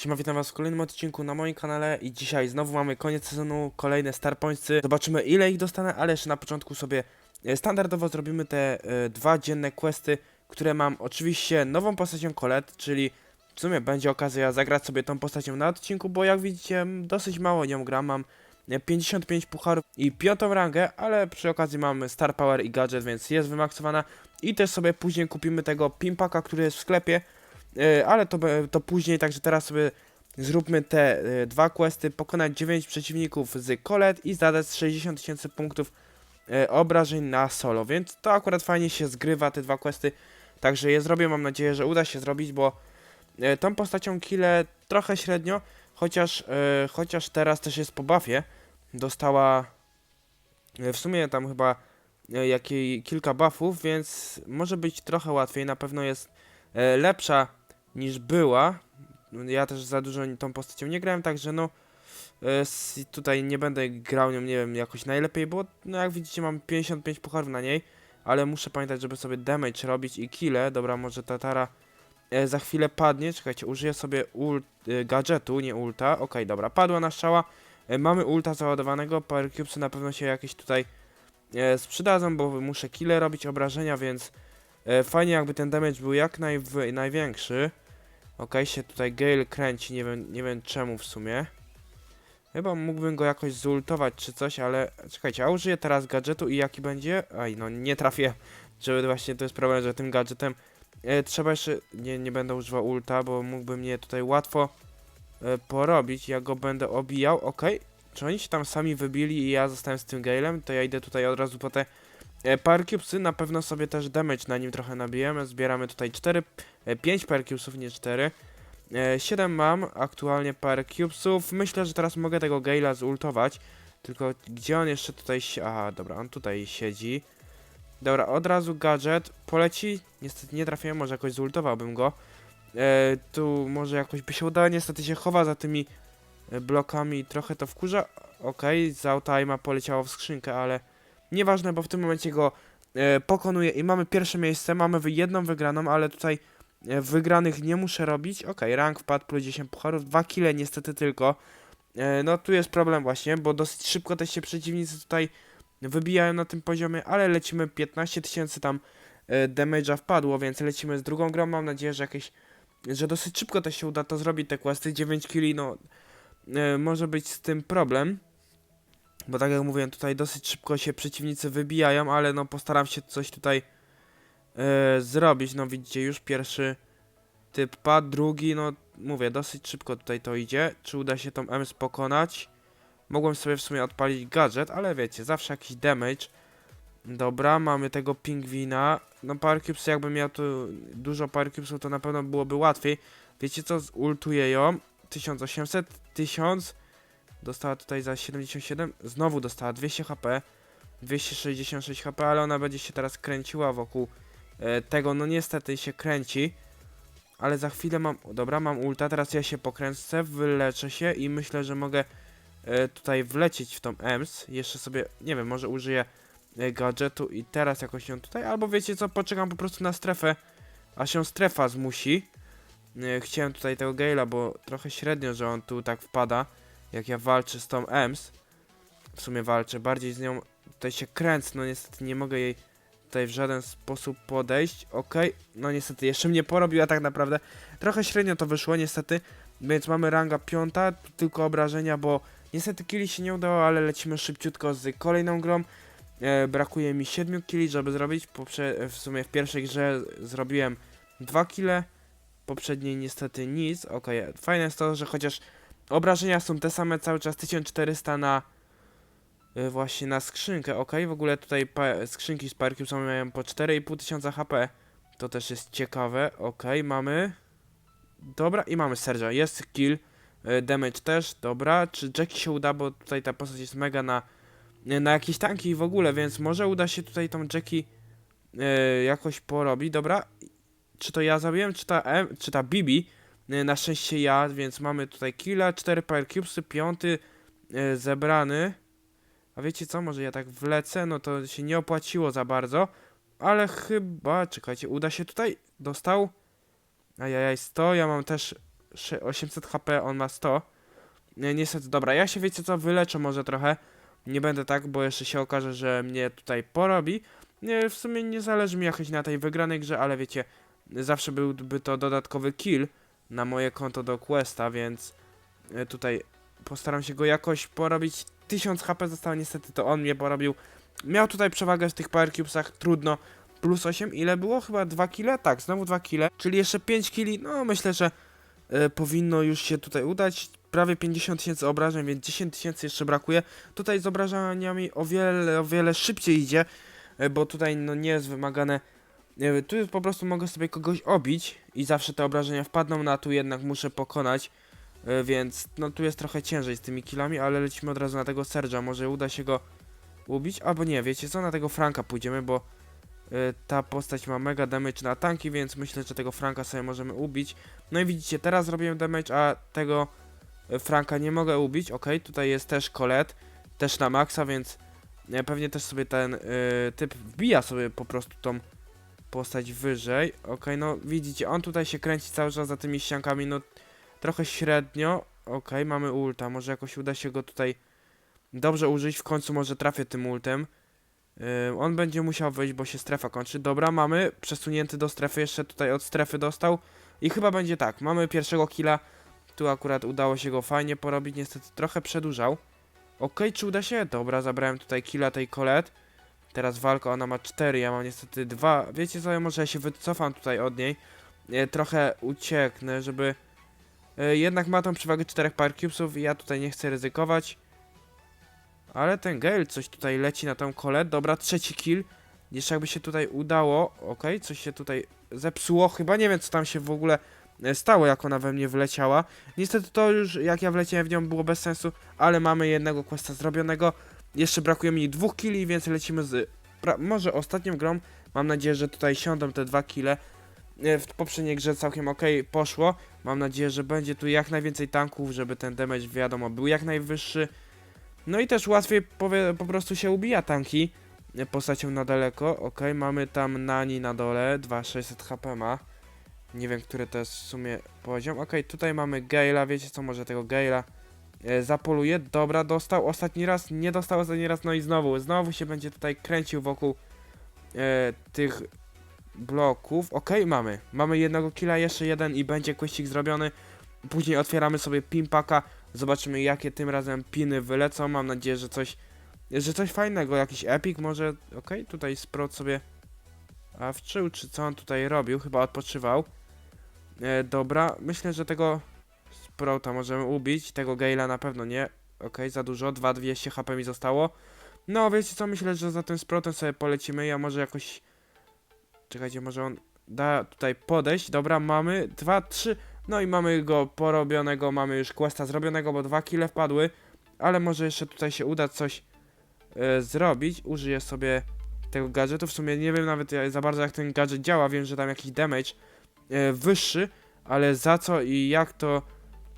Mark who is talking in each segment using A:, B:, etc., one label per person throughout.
A: Siema, witam was w kolejnym odcinku na moim kanale i dzisiaj znowu mamy koniec sezonu, kolejne Star Pointsy. Zobaczymy ile ich dostanę, ale jeszcze na początku sobie e, standardowo zrobimy te e, dwa dzienne questy, które mam oczywiście nową postacią Colette, czyli w sumie będzie okazja zagrać sobie tą postacią na odcinku, bo jak widzicie dosyć mało nią gram, mam e, 55 pucharów i piątą rangę, ale przy okazji mam Star Power i Gadget, więc jest wymaksowana i też sobie później kupimy tego Pimpaka, który jest w sklepie, E, ale to, to później, także teraz sobie zróbmy te e, dwa questy, pokonać 9 przeciwników z Colette i zadać 60 tysięcy punktów e, obrażeń na solo, więc to akurat fajnie się zgrywa te dwa questy, także je zrobię, mam nadzieję, że uda się zrobić, bo e, tą postacią kile trochę średnio, chociaż, e, chociaż teraz też jest po buffie, dostała e, w sumie tam chyba e, jakiej, kilka buffów, więc może być trochę łatwiej, na pewno jest e, lepsza niż była. Ja też za dużo tą postacią nie grałem, także no e, tutaj nie będę grał nią, nie wiem, jakoś najlepiej, bo no jak widzicie mam 55 pucharów na niej, ale muszę pamiętać, żeby sobie damage robić i kile. Dobra, może Tatara e, za chwilę padnie, czekajcie, użyję sobie ult, e, gadżetu, nie ulta. Okej, dobra, padła na strzała. Mamy ulta załadowanego, power cubesy na pewno się jakieś tutaj sprzedadzą, bo muszę kile robić, obrażenia, więc fajnie jakby ten damage był jak najw- największy. Okej, się tutaj Gale kręci, nie wiem, nie wiem czemu w sumie. Chyba mógłbym go jakoś zultować czy coś, ale czekajcie, a użyję teraz gadżetu i jaki będzie? Aj, no nie trafię, żeby właśnie to jest problem, że tym gadżetem e, trzeba jeszcze, nie, nie będę używał ulta, bo mógłby mnie tutaj łatwo e, porobić, ja go będę obijał, okej. Czy oni się tam sami wybili i ja zostałem z tym Galem, to ja idę tutaj od razu po te e, Power Cubesy, na pewno sobie też damage na nim trochę nabijemy, zbieramy tutaj 4, 5 Power Cubesów, nie 4. E, 7 mam aktualnie Power Cubesów, myślę, że teraz mogę tego Gale'a zultować, tylko gdzie on jeszcze tutaj si- Aha, dobra, on tutaj siedzi. Dobra, od razu gadżet poleci, niestety nie trafiłem, może jakoś zultowałbym go. E, tu może jakoś by się udało, niestety się chowa za tymi e, blokami, trochę to wkurza. Okej, z autoima poleciało w skrzynkę, ale nieważne, bo w tym momencie go e, pokonuje i mamy pierwsze miejsce, mamy jedną wygraną, ale tutaj e, wygranych nie muszę robić. Okej, rank wpadł, plus 10 pucharów, 2 kile niestety tylko. E, no tu jest problem właśnie, bo dosyć szybko też się przeciwnicy tutaj wybijają na tym poziomie, ale lecimy 15 tysięcy tam e, damage'a wpadło, więc lecimy z drugą grą, mam nadzieję, że jakieś że dosyć szybko też się uda to zrobić, te questy, 9 kili, no e, może być z tym problem. Bo tak jak mówiłem, tutaj dosyć szybko się przeciwnicy wybijają, ale no postaram się coś tutaj e, zrobić. No widzicie, już pierwszy typ padł, drugi, no mówię, dosyć szybko tutaj to idzie. Czy uda się tą MS pokonać? Mogłem sobie w sumie odpalić gadżet, ale wiecie, zawsze jakiś damage. Dobra, mamy tego pingwina. No Cubes, jakbym miał tu dużo Cubesów, to na pewno byłoby łatwiej. Wiecie co, zultuję ją. 1800, 1000. Dostała tutaj za 77. Znowu dostała 200 HP. 266 HP, ale ona będzie się teraz kręciła wokół e, tego. No niestety się kręci. Ale za chwilę mam... Dobra, mam ulta. Teraz ja się pokręcę, wyleczę się i myślę, że mogę e, tutaj wlecieć w tą EMS. Jeszcze sobie, nie wiem, może użyję e, gadżetu i teraz jakoś ją tutaj, albo wiecie co, poczekam po prostu na strefę, a się strefa zmusi. Chciałem tutaj tego Gale'a, bo trochę średnio, że on tu tak wpada, jak ja walczę z tą EMS. W sumie walczę, bardziej z nią tutaj się kręcę, no niestety nie mogę jej tutaj w żaden sposób podejść. Okej, no niestety jeszcze mnie porobiła tak naprawdę. Trochę średnio to wyszło niestety, więc mamy ranga piąta, tylko obrażenia, bo niestety killi się nie udało, ale lecimy szybciutko z kolejną grą. E, brakuje mi 7 killi, żeby zrobić. Poprze w sumie w pierwszej grze zrobiłem 2 kile, poprzedniej niestety nic. Okej, fajne jest to, że chociaż obrażenia są te same cały czas 1400 na e, właśnie na skrzynkę. Okej, w ogóle tutaj skrzynki z Parkiem są mają po 4500 HP. To też jest ciekawe. Okej, mamy. Dobra, i mamy Serge'a. Jest kill. E, Damage też, dobra. Czy Jackie się uda, bo tutaj ta postać jest mega na na jakieś tanki w ogóle, więc może uda się tutaj tą Jackie e, jakoś porobić, dobra. Czy to ja zabiłem, czy ta M, czy ta Bibi? E, na szczęście ja, więc mamy tutaj killa, 4 Power Cubesy, piąty e, zebrany. A wiecie co, może ja tak wlecę, no to się nie opłaciło za bardzo, ale chyba, czekajcie, uda się tutaj, dostał. Ajajaj, 100, ja mam też sze- 800 HP, on ma 100. Nie, niestety, dobra, ja się wiecie co, wyleczę może trochę. Nie będę tak, bo jeszcze się okaże, że mnie tutaj porobi. Nie, w sumie nie zależy mi jakoś na tej wygranej grze, ale wiecie, zawsze byłby to dodatkowy kill na moje konto do Questa, więc e, tutaj postaram się go jakoś porobić. 1000 HP zostało, niestety to on mnie porobił. Miał tutaj przewagę w tych Power Cubesach, trudno. Plus 8, ile było? Chyba 2 kile? Tak, znowu 2 kile, czyli jeszcze 5 kili. No, myślę, że e, powinno już się tutaj udać. Prawie 50 tysięcy obrażeń, więc 10 tysięcy jeszcze brakuje. Tutaj z obrażeniami o wiele, o wiele szybciej idzie, e, bo tutaj no nie jest wymagane. E, Tu po prostu mogę sobie kogoś obić i zawsze te obrażenia wpadną, no a tu jednak muszę pokonać. e, Więc no tu jest trochę ciężej z tymi killami, ale lecimy od razu na tego Serge'a. Może uda się go ubić, albo nie, wiecie co, na tego Franka pójdziemy, bo y, ta postać ma mega damage na tanki, więc myślę, że tego Franka sobie możemy ubić. No i widzicie, teraz zrobiłem damage, a tego Franka nie mogę ubić. Ok, tutaj jest też Colette, też na maksa, więc pewnie też sobie ten y, typ wbija sobie po prostu tą postać wyżej. Ok, no widzicie, on tutaj się kręci cały czas za tymi ściankami, no trochę średnio. Ok, mamy ulta, może jakoś uda się go tutaj dobrze użyć, w końcu może trafię tym ultem. Ym, on będzie musiał wyjść, bo się strefa kończy. Dobra, mamy przesunięty do strefy, jeszcze tutaj od strefy dostał. I chyba będzie tak, mamy pierwszego killa. Tu akurat udało się go fajnie porobić, niestety trochę przedłużał. Okej, czy uda się? Dobra, zabrałem tutaj killa tej Colette. Teraz walka, ona ma 4, ja mam niestety 2. Wiecie co, może ja się wycofam tutaj od niej. E, trochę ucieknę, żeby... E, jednak ma tą przewagę 4 Power Cubesów i ja tutaj nie chcę ryzykować. Ale ten Gale coś tutaj leci na tą kolę. Dobra, trzeci kill. Jeszcze jakby się tutaj udało. Okej, coś się tutaj zepsuło. Chyba nie wiem, co tam się w ogóle e, stało, jak ona we mnie wleciała. Niestety to już, jak ja wleciałem w nią, było bez sensu. Ale mamy jednego questa zrobionego. Jeszcze brakuje mi dwóch killi, więc lecimy z może ostatnią grą. Mam nadzieję, że tutaj siądą te dwa kile. W poprzedniej grze całkiem ok poszło. Mam nadzieję, że będzie tu jak najwięcej tanków, żeby ten damage, wiadomo, był jak najwyższy. No i też łatwiej po prostu się ubija tanki postacią na daleko. Ok, mamy tam Nani na dole, 2600 HP ma. Nie wiem, który to jest w sumie poziom. Ok, tutaj mamy Gale'a, wiecie co, może tego Gale'a zapoluje. Dobra, dostał ostatni raz, nie dostał ostatni raz, no i znowu, znowu się będzie tutaj kręcił wokół e, tych bloków. Ok, mamy. Mamy jednego killa, jeszcze jeden i będzie questik zrobiony. Później otwieramy sobie pimpaka. Zobaczymy jakie tym razem piny wylecą. Mam nadzieję, że coś że coś fajnego, jakiś epic może. Okej, tutaj Sprot sobie a wczył, czy co on tutaj robił? Chyba odpoczywał. E, dobra, myślę, że tego Sprota możemy ubić. Tego Gale'a na pewno nie. Okej, za dużo. 2200 HP mi zostało. No, wiecie co? Myślę, że za tym Sprotem sobie polecimy. Ja może jakoś. Czekajcie, może on da tutaj podejść. Dobra, mamy. Dwa, trzy. No i mamy go porobionego, mamy już questa zrobionego, bo dwa kile wpadły, ale może jeszcze tutaj się uda coś e, zrobić. Użyję sobie tego gadżetu, w sumie nie wiem nawet za bardzo jak ten gadżet działa, wiem, że tam jakiś damage e, wyższy, ale za co i jak to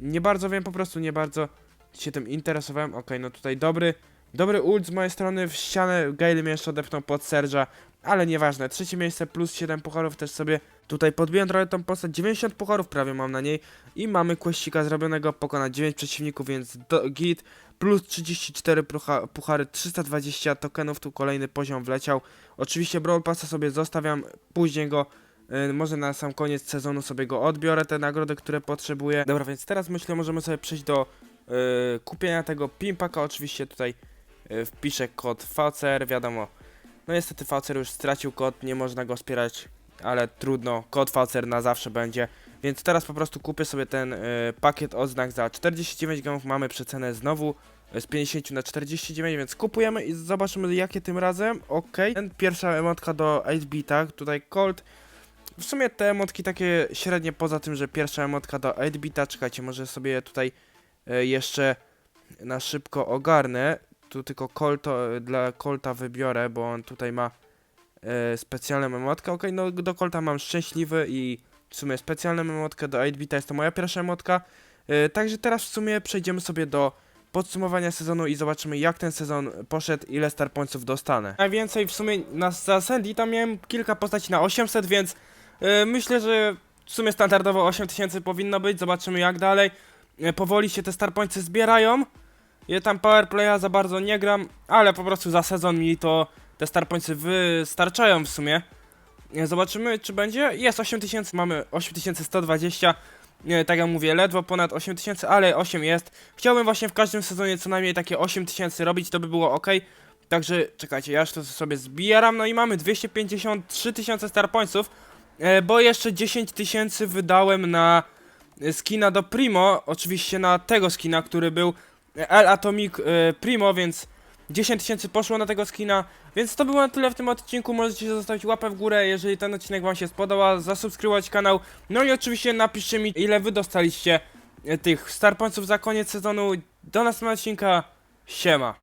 A: nie bardzo wiem, po prostu nie bardzo się tym interesowałem. Okej, no tutaj dobry, dobry ult z mojej strony w ścianę, Gale mnie jeszcze odepnął pod Serge'a, ale nieważne. Trzecie miejsce plus 7 pucharów też sobie tutaj podbiłem trochę tą postać, 90 pucharów prawie mam na niej i mamy questika zrobionego, pokonać 9 przeciwników, więc do, git, plus 34 pucha, puchary, 320 tokenów, tu kolejny poziom wleciał. Oczywiście Brawl Passa sobie zostawiam, później go, może na sam koniec sezonu sobie go odbiorę, te nagrody, które potrzebuję. Dobra, więc teraz myślę, możemy sobie przejść do y, kupienia tego pimpaka, oczywiście tutaj y, wpiszę kod VCR, wiadomo, no niestety VCR już stracił kod, nie można go wspierać, ale trudno, kod VCR na zawsze będzie. Więc teraz po prostu kupię sobie ten y, pakiet odznak za 49 gramów. Mamy przecenę znowu y, z 50 na 49, więc kupujemy i zobaczymy jakie tym razem. Ok. Ten pierwsza emotka do 8-bita, tutaj Colt. W sumie te emotki takie średnie, poza tym, że pierwsza emotka do 8-bita. Czekajcie, może sobie tutaj y, jeszcze na szybko ogarnę. Tu tylko Colto, dla Colta wybiorę, bo on tutaj ma y, specjalną emotkę. Ok, no do Colta mam szczęśliwy i w sumie specjalną emotkę do 8-bita, jest to moja pierwsza emotka. Także teraz w sumie przejdziemy sobie do podsumowania sezonu i zobaczymy jak ten sezon poszedł, ile star pointsów dostanę. Najwięcej w sumie na za Sandy tam miałem kilka postaci na 800, więc yy, myślę, że w sumie standardowo 8000 powinno być, zobaczymy jak dalej. E, Powoli się te starpońcy zbierają. Ja tam powerplaya za bardzo nie gram, ale po prostu za sezon mi to te starpońcy wystarczają w sumie. E, Zobaczymy czy będzie. Jest 8000, mamy 8120. Nie, tak jak mówię, ledwo ponad 8000, ale 8 jest. Chciałbym właśnie w każdym sezonie co najmniej takie 8000 robić, to by było ok. Także czekajcie, ja już to sobie zbieram. No i mamy 253 tysiące starpońców, e, bo jeszcze 10 tysięcy wydałem na e, skina do Primo. Oczywiście na tego skina, który był El Atomic e, Primo, więc 10 tysięcy poszło na tego skina. Więc to było na tyle w tym odcinku. Możecie zostawić łapę w górę, jeżeli ten odcinek Wam się spodobał, zasubskrybować kanał. No i oczywiście napiszcie mi, ile Wy dostaliście e, tych starpońców za koniec sezonu. Do następnego odcinka. Siema.